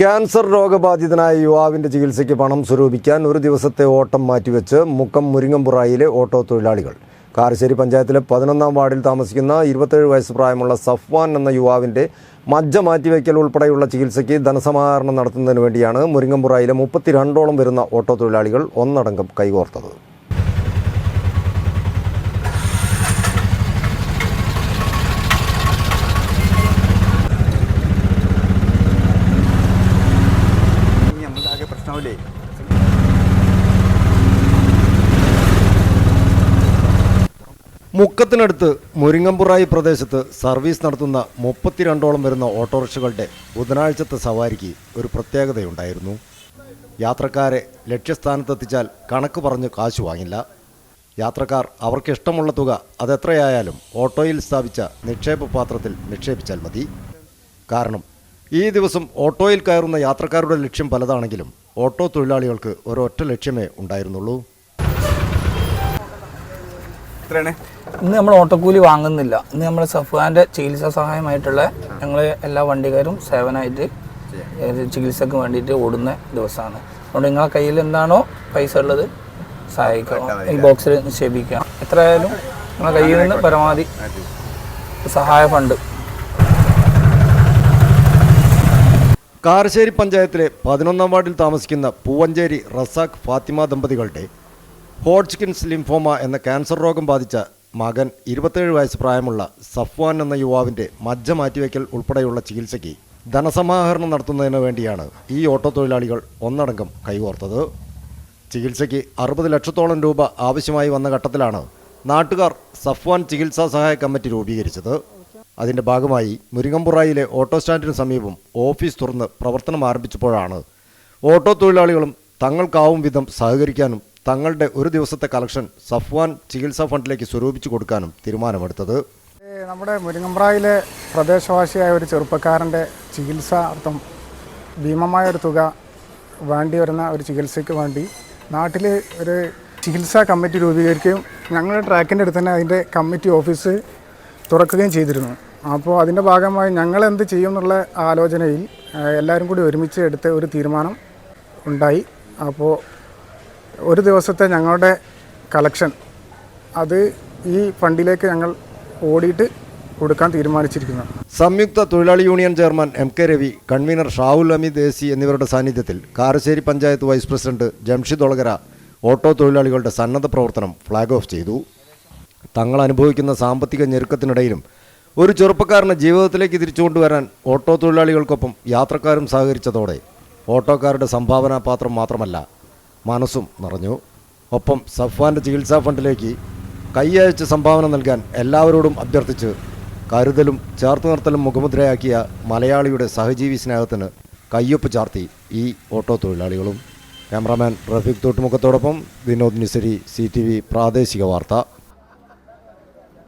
Cancer രോഗബാധിതനായ യുവാവിന്റെ ചികിത്സയ്ക്ക് പണം സ്വരൂപിക്കാൻ ഒരു ദിവസത്തെ ഓട്ടം മാറ്റിവെച്ച് മുക്കം മുരിങ്ങമ്പുറായിലെ ഓട്ടോ തൊഴിലാളികൾ. കാരശ്ശേരി പഞ്ചായത്തിലെ പതിനൊന്നാം വാർഡിൽ താമസിക്കുന്ന ഇരുപത്തേഴ് വയസ്സ് പ്രായമുള്ള സഫ്വാൻ എന്ന യുവാവിന്റെ മജ്ജ മാറ്റിവെക്കൽ ഉൾപ്പെടെയുള്ള ചികിത്സയ്ക്ക് ധനസമാഹരണം നടത്തുന്നതിന് വേണ്ടിയാണ് മുരിങ്ങമ്പുറായിലെ മുപ്പത്തിരണ്ടോളം വരുന്ന ഓട്ടോ തൊഴിലാളികൾ ഒന്നടങ്കം കൈകോർത്തത്. പ്രശ്നമില്ലേ മുക്കത്തിനടുത്ത് മുരിങ്ങമ്പുറായി പ്രദേശത്ത് സർവീസ് നടത്തുന്ന മുപ്പത്തിരണ്ടോളം വരുന്ന ഓട്ടോറിക്ഷകളുടെ ബുധനാഴ്ചത്തെ സവാരിക്ക് ഒരു പ്രത്യേകതയുണ്ടായിരുന്നു. യാത്രക്കാരെ ലക്ഷ്യസ്ഥാനത്തെത്തിച്ചാൽ കണക്ക് പറഞ്ഞ് കാശ് വാങ്ങില്ല. യാത്രക്കാർ അവർക്കിഷ്ടമുള്ള തുക അതെത്രയായാലും ഓട്ടോയിൽ സ്ഥാപിച്ച നിക്ഷേപ പാത്രത്തിൽ നിക്ഷേപിച്ചാൽ മതി. കാരണം ഈ ദിവസം ഓട്ടോയിൽ കയറുന്ന യാത്രക്കാരുടെ ലക്ഷ്യം പലതാണെങ്കിലും ഓട്ടോ തൊഴിലാളികൾക്ക് ഒരൊറ്റ ലക്ഷ്യമേ ഉണ്ടായിരുന്നുള്ളൂ. ഇന്ന് നമ്മൾ ഓട്ടോക്കൂലി വാങ്ങുന്നില്ല. ഇന്ന് നമ്മൾ സഫ്വാന്റെ ചികിത്സാ സഹായമായിട്ടുള്ള ഞങ്ങൾ എല്ലാ വണ്ടിക്കാരും സേവനമായിട്ട് ചികിത്സക്ക് വേണ്ടിയിട്ട് ഓടുന്ന ദിവസമാണ്. അതുകൊണ്ട് നിങ്ങളെ കയ്യിൽ എന്താണോ പൈസ ഉള്ളത് സഹായിക്കണം. ഈ ബോക്സിൽ നിക്ഷേപിക്കാം. എത്രയായാലും നിങ്ങളെ കയ്യിൽ നിന്ന് പരമാവധി സഹായ ഫണ്ട് കാരശ്ശേരി പഞ്ചായത്തിലെ പതിനൊന്നാം വാർഡിൽ താമസിക്കുന്ന പൂവഞ്ചേരി റസാഖ് ഫാത്തിമ ദമ്പതികളുടെ ഹോഡ്ജ്കിൻസ് ലിംഫോമ എന്ന ക്യാൻസർ രോഗം ബാധിച്ച മകൻ ഇരുപത്തേഴ് വയസ്സ് പ്രായമുള്ള സഫ്വാൻ എന്ന യുവാവിന്റെ മജ്ജ മാറ്റിവെക്കൽ ഉൾപ്പെടെയുള്ള ചികിത്സയ്ക്ക് ധനസമാഹരണം നടത്തുന്നതിന് വേണ്ടിയാണ് ഈ ഓട്ടോ തൊഴിലാളികൾ ഒന്നടങ്കം കൈകോർത്തത്. ചികിത്സയ്ക്ക് അറുപത് ലക്ഷത്തോളം രൂപ ആവശ്യമായി വന്ന ഘട്ടത്തിലാണ് നാട്ടുകാർ സഫ്വാൻ ചികിത്സാ സഹായ കമ്മിറ്റി രൂപീകരിച്ചത്. അതിന്റെ ഭാഗമായി മുരിങ്ങമ്പുറായിലെ ഓട്ടോ സ്റ്റാൻഡിന് സമീപം ഓഫീസ് തുറന്ന് പ്രവർത്തനം ആരംഭിച്ചപ്പോഴാണ് ഓട്ടോ തൊഴിലാളികളും തങ്ങൾക്കാവും വിധം സഹകരിക്കാനും തങ്ങളുടെ ഒരു ദിവസത്തെ കളക്ഷൻ സഫ്വാൻ ചികിത്സാ ഫണ്ടിലേക്ക് സ്വരൂപിച്ചു കൊടുക്കാനും തീരുമാനമെടുത്തത്. നമ്മുടെ മുരിങ്ങമ്പ്രായിലെ പ്രദേശവാസിയായ ഒരു ചെറുപ്പക്കാരന്റെ ചികിത്സാർത്ഥം ഭീമമായ ഒരു തുക വേണ്ടി വരുന്ന ഒരു ചികിത്സയ്ക്ക് വേണ്ടി നാട്ടിൽ ഒരു ചികിത്സാ കമ്മിറ്റി രൂപീകരിക്കുകയും ഞങ്ങളുടെ ട്രാക്കിന്റെ അടുത്ത് തന്നെ അതിന്റെ കമ്മിറ്റി ഓഫീസ് തുറക്കുകയും ചെയ്തിരുന്നു. അപ്പോൾ അതിന്റെ ഭാഗമായി ഞങ്ങൾ എന്ത് ചെയ്യും എന്നുള്ള ആലോചനയിൽ എല്ലാവരും കൂടി ഒരുമിച്ച് എടുത്ത ഒരു തീരുമാനം ഉണ്ടായി. അപ്പോൾ ഒരു ദിവസത്തെ ഞങ്ങളുടെ കളക്ഷൻ അത് ഈ ഫണ്ടിലേക്ക് ഞങ്ങൾ ഓടിയിട്ട് കൊടുക്കാൻ തീരുമാനിച്ചിരിക്കുന്നു. സംയുക്ത തൊഴിലാളി union chairman M K Ravi convener Shahul അമി ദേസി എന്നിവരുടെ സാന്നിധ്യത്തിൽ Karassery panchayat vice president Jamshid Olakara auto തൊഴിലാളികളുടെ സന്നദ്ധ പ്രവർത്തനം ഫ്ളാഗ് ഓഫ് ചെയ്തു. തങ്ങൾ അനുഭവിക്കുന്ന സാമ്പത്തിക ഞെരുക്കത്തിനിടയിലും ഒരു ചെറുപ്പക്കാരനെ ജീവിതത്തിലേക്ക് തിരിച്ചുകൊണ്ടുവരാൻ ഓട്ടോ തൊഴിലാളികൾക്കൊപ്പം യാത്രക്കാരും സഹകരിച്ചതോടെ ഓട്ടോക്കാരുടെ സംഭാവനാ പാത്രം മാത്രമല്ല മനസ്സും നിറഞ്ഞു. ഒപ്പം സഫ്വാന്റെ ചികിത്സാ ഫണ്ടിലേക്ക് കൈയയച്ച് സംഭാവന നൽകാൻ എല്ലാവരോടും അഭ്യർത്ഥിച്ച് കരുതലും ചേർത്ത് നിർത്തലും മുഖമുദ്രയാക്കിയ മലയാളിയുടെ സഹജീവി സ്നേഹത്തിന് കയ്യൊപ്പ് ചാർത്തി ഈ ഓട്ടോ തൊഴിലാളികളും. ക്യാമറാമാൻ റഫീഖ് തോട്ടുമുഖത്തോടൊപ്പം വിനോദ് നിസരി സി പ്രാദേശിക വാർത്ത.